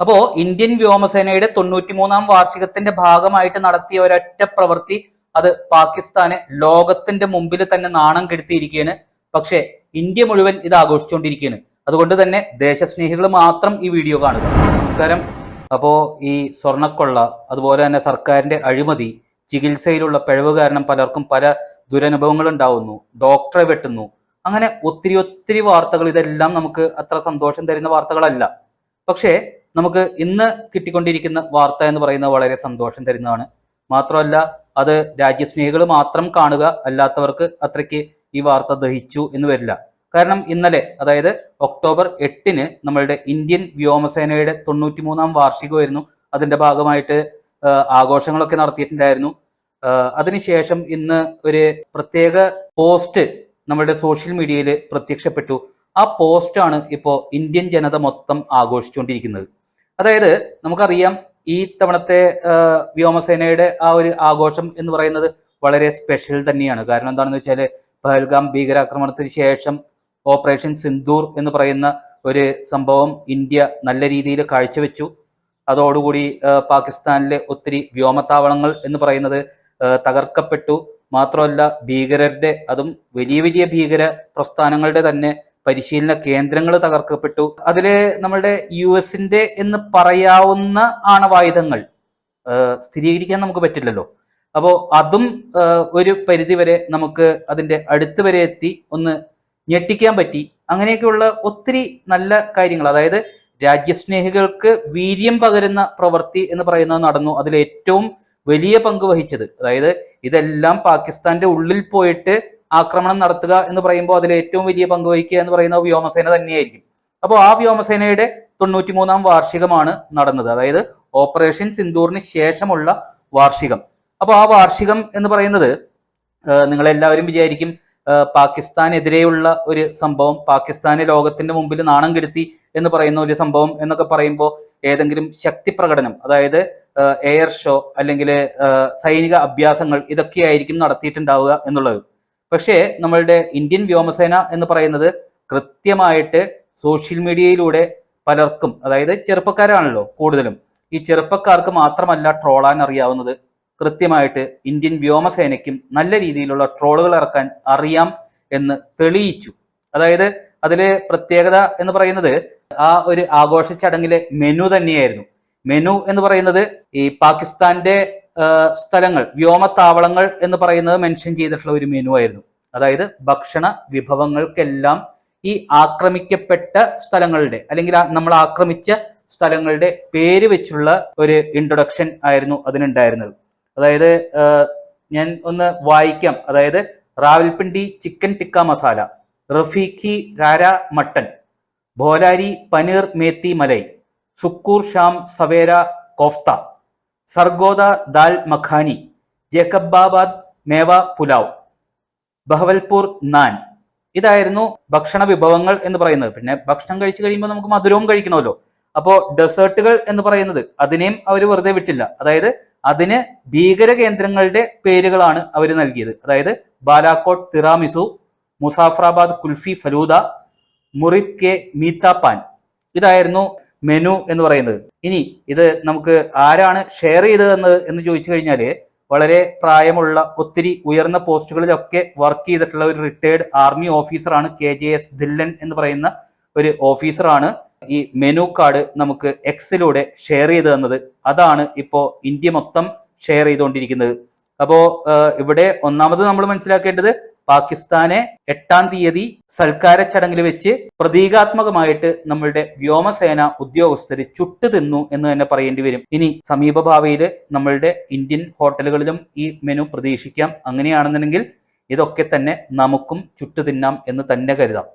അപ്പോ ഇന്ത്യൻ വ്യോമസേനയുടെ തൊണ്ണൂറ്റിമൂന്നാം വാർഷികത്തിന്റെ ഭാഗമായിട്ട് നടത്തിയ ഒരൊറ്റ പ്രവൃത്തി അത് പാകിസ്ഥാനെ ലോകത്തിന്റെ മുമ്പിൽ തന്നെ നാണം കെടുത്തിയിരിക്കുകയാണ്. പക്ഷേ ഇന്ത്യ മുഴുവൻ ഇത് ആഘോഷിച്ചുകൊണ്ടിരിക്കുകയാണ്. അതുകൊണ്ട് തന്നെ ദേശസ്നേഹികൾ മാത്രം ഈ വീഡിയോ കാണുക. നമസ്കാരം. അപ്പോ ഈ സ്വർണക്കൊള്ള അതുപോലെ തന്നെ സർക്കാരിന്റെ അഴിമതി ചികിത്സയിലുള്ള പിഴവ് കാരണം പലർക്കും പല ദുരനുഭവങ്ങൾ ഉണ്ടാവുന്നു ഡോക്ടറെ വെട്ടുന്നു അങ്ങനെ ഒത്തിരി ഒത്തിരി വാർത്തകൾ ഇതെല്ലാം നമുക്ക് അത്ര സന്തോഷം തരുന്ന വാർത്തകളല്ല. പക്ഷേ നമുക്ക് ഇന്ന് കിട്ടിക്കൊണ്ടിരിക്കുന്ന വാർത്ത എന്ന് പറയുന്നത് വളരെ സന്തോഷം തരുന്നതാണ്. മാത്രമല്ല അത് രാജ്യസ്നേഹികൾ മാത്രം കാണുക അല്ലാത്തവർക്ക് അത്രയ്ക്ക് ഈ വാർത്ത ദഹിച്ചു എന്ന് വരില്ല. കാരണം ഇന്നലെ അതായത് ഒക്ടോബർ എട്ടിന് നമ്മളുടെ ഇന്ത്യൻ വ്യോമസേനയുടെ തൊണ്ണൂറ്റി മൂന്നാം വാർഷികമായിരുന്നു. അതിന്റെ ഭാഗമായിട്ട് ആഘോഷങ്ങളൊക്കെ നടത്തിയിട്ടുണ്ടായിരുന്നു. അതിനുശേഷം ഇന്ന് ഒരു പ്രത്യേക പോസ്റ്റ് നമ്മുടെ സോഷ്യൽ മീഡിയയിൽ പ്രത്യക്ഷപ്പെട്ടു. ആ പോസ്റ്റാണ് ഇപ്പോൾ ഇന്ത്യൻ ജനത മൊത്തം ആഘോഷിച്ചുകൊണ്ടിരിക്കുന്നത്. അതായത് നമുക്കറിയാം ഈ തവണത്തെ വ്യോമസേനയുടെ ആ ഒരു ആഘോഷം എന്ന് പറയുന്നത് വളരെ സ്പെഷ്യൽ തന്നെയാണ്. കാരണം എന്താണെന്ന് വെച്ചാൽ പഹൽഗാം ഭീകരാക്രമണത്തിന് ശേഷം ഓപ്പറേഷൻ സിന്ദൂർ എന്ന് പറയുന്ന ഒരു സംഭവം ഇന്ത്യ നല്ല രീതിയിൽ കാഴ്ചവെച്ചു. അതോടുകൂടി പാകിസ്ഥാനിലെ ഒത്തിരി വ്യോമത്താവളങ്ങൾ എന്ന് പറയുന്നത് തകർക്കപ്പെട്ടു. മാത്രമല്ല ഭീകരരുടെ അതും വലിയ വലിയ ഭീകര പ്രസ്ഥാനങ്ങളുടെ തന്നെ പരിശീലന കേന്ദ്രങ്ങൾ തകർക്കപ്പെട്ടു. അതിൽ നമ്മളുടെ യു എസിന്റെ എന്ന് പറയാവുന്ന ആണവായുധങ്ങൾ സ്ഥിരീകരിക്കാൻ നമുക്ക് പറ്റില്ലല്ലോ. അപ്പോൾ അതും ഒരു ഒരു പരിധിവരെ നമുക്ക് അതിന്റെ അടുത്ത് വരെ എത്തി ഒന്ന് ഞെട്ടിക്കാൻ പറ്റി. അങ്ങനെയൊക്കെയുള്ള ഒത്തിരി നല്ല കാര്യങ്ങൾ അതായത് രാജ്യസ്നേഹികൾക്ക് വീര്യം പകരുന്ന പ്രവൃത്തി എന്ന് പറയുന്നത് നടന്നു. അതിൽ ഏറ്റവും വലിയ പങ്ക് വഹിച്ചത് അതായത് ഇതെല്ലാം പാകിസ്ഥാന്റെ ഉള്ളിൽ പോയിട്ട് ആക്രമണം നടത്തുക എന്ന് പറയുമ്പോൾ അതിൽ ഏറ്റവും വലിയ പങ്ക് വഹിക്കുക എന്ന് പറയുന്ന വ്യോമസേന തന്നെയായിരിക്കും. അപ്പോൾ ആ വ്യോമസേനയുടെ തൊണ്ണൂറ്റിമൂന്നാം വാർഷികമാണ് നടന്നത്. അതായത് ഓപ്പറേഷൻ സിന്ദൂറിന് ശേഷമുള്ള വാർഷികം. അപ്പോൾ ആ വാർഷികം എന്ന് പറയുന്നത് നിങ്ങൾ എല്ലാവരും വിചാരിക്കും പാകിസ്ഥാനെതിരെയുള്ള ഒരു സംഭവം പാകിസ്ഥാനെ ലോകത്തിന്റെ മുമ്പിൽ നാണം കെടുത്തി എന്ന് പറയുന്ന ഒരു സംഭവം എന്നൊക്കെ പറയുമ്പോൾ ഏതെങ്കിലും ശക്തി പ്രകടനം അതായത് എയർ ഷോ അല്ലെങ്കിൽ സൈനിക അഭ്യാസങ്ങൾ ഇതൊക്കെയായിരിക്കും നടത്തിയിട്ടുണ്ടാവുക എന്നുള്ളത്. പക്ഷേ നമ്മളുടെ ഇന്ത്യൻ വ്യോമസേന എന്ന് പറയുന്നത് കൃത്യമായിട്ട് സോഷ്യൽ മീഡിയയിലൂടെ പലർക്കും അതായത് ചെറുപ്പക്കാരാണല്ലോ കൂടുതലും ഈ ചെറുപ്പക്കാർക്ക് മാത്രമല്ല ട്രോളാൻ അറിയാവുന്നത്. കൃത്യമായിട്ട് ഇന്ത്യൻ വ്യോമസേനയ്ക്കും നല്ല രീതിയിലുള്ള ട്രോളുകൾ ഇറക്കാൻ അറിയാം എന്ന് തെളിയിച്ചു. അതായത് അതിലെ പ്രത്യേകത എന്ന് പറയുന്നത് ആ ഒരു ആഘോഷ ചടങ്ങിലെ മെനു തന്നെയായിരുന്നു. മെനു എന്ന് പറയുന്നത് ഈ പാകിസ്ഥാന്റെ സ്ഥലങ്ങൾ വ്യോമത്താവളങ്ങൾ എന്ന് പറയുന്നത് മെൻഷൻ ചെയ്തിട്ടുള്ള ഒരു മെനു ആയിരുന്നു. അതായത് ഭക്ഷണ വിഭവങ്ങൾക്കെല്ലാം ഈ ആക്രമിക്കപ്പെട്ട സ്ഥലങ്ങളുടെ അല്ലെങ്കിൽ നമ്മൾ ആക്രമിച്ച സ്ഥലങ്ങളുടെ പേര് വെച്ചുള്ള ഒരു ഇൻട്രൊഡക്ഷൻ ആയിരുന്നു അതിനുണ്ടായിരുന്നത്. അതായത് ഞാൻ ഒന്ന് വായിക്കാം. അതായത് റാവൽപിണ്ടി ചിക്കൻ ടിക്ക മസാല റഫീഖി രാര മട്ടൻ ഭോലാരി പനീർ മേത്തി മലൈ സുക്കൂർ ഷാം സവേര കോഫ്ത സർഗോദ ദാൽ മഖാനി ജേക്കബാബാദ് മേവ പുലാവ് ബഹവൽപൂർ നാൻ. ഇതായിരുന്നു ഭക്ഷണ വിഭവങ്ങൾ എന്ന് പറയുന്നത്. പിന്നെ ഭക്ഷണം കഴിച്ചു കഴിയുമ്പോൾ നമുക്ക് മധുരവും കഴിക്കണമല്ലോ. അപ്പോൾ ഡെസേർട്ടുകൾ എന്ന് പറയുന്നത് അതിനെയും അവർ വെറുതെ വിട്ടില്ല. അതായത് അതിന് ഭീകര കേന്ദ്രങ്ങളുടെ പേരുകളാണ് അവർ നൽകിയത്. അതായത് ബാലാക്കോട്ട് തിറാമിസു മുസാഫറാബാദ് കുൽഫി ഫലൂദ മുറിദ് കെ മീത്താപ്പാൻ. ഇതായിരുന്നു മെനു എന്ന് പറയുന്നത്. ഇനി ഇത് നമുക്ക് ആരാണ് ഷെയർ ചെയ്തതെന്ന് എന്ന് ചോദിച്ചു കഴിഞ്ഞാൽ വളരെ പ്രായമുള്ള ഒത്തിരി ഉയർന്ന പോസ്റ്റുകളിലൊക്കെ വർക്ക് ചെയ്തിട്ടുള്ള ഒരു റിട്ടയർഡ് ആർമി ഓഫീസറാണ് കെ ജെ എസ് ധില്ലൻ എന്ന് പറയുന്ന ഒരു ഓഫീസറാണ് ഈ മെനു കാർഡ് നമുക്ക് എക്സിലൂടെ ഷെയർ ചെയ്ത് തന്നത്. അതാണ് ഇപ്പോൾ ഇന്ത്യ മൊത്തം ഷെയർ ചെയ്തുകൊണ്ടിരിക്കുന്നത്. അപ്പോൾ ഇവിടെ ഒന്നാമത് നമ്മൾ മനസ്സിലാക്കേണ്ടത് പാകിസ്ഥാനെ എട്ടാം തീയതി സൽക്കാര ചടങ്ങിൽ വെച്ച് പ്രതീകാത്മകമായിട്ട് നമ്മളുടെ വ്യോമസേന ഉദ്യോഗസ്ഥർ ചുട്ടു തിന്നു എന്ന് തന്നെ പറയേണ്ടി വരും. ഇനി സമീപഭാവിയിൽ നമ്മളുടെ ഇന്ത്യൻ ഹോട്ടലുകളിലും ഈ മെനു പ്രതീക്ഷിക്കാം. അങ്ങനെയാണെന്നുണ്ടെങ്കിൽ ഇതൊക്കെ തന്നെ നമുക്കും ചുട്ടു തിന്നാം എന്ന് തന്നെ കരുതാം.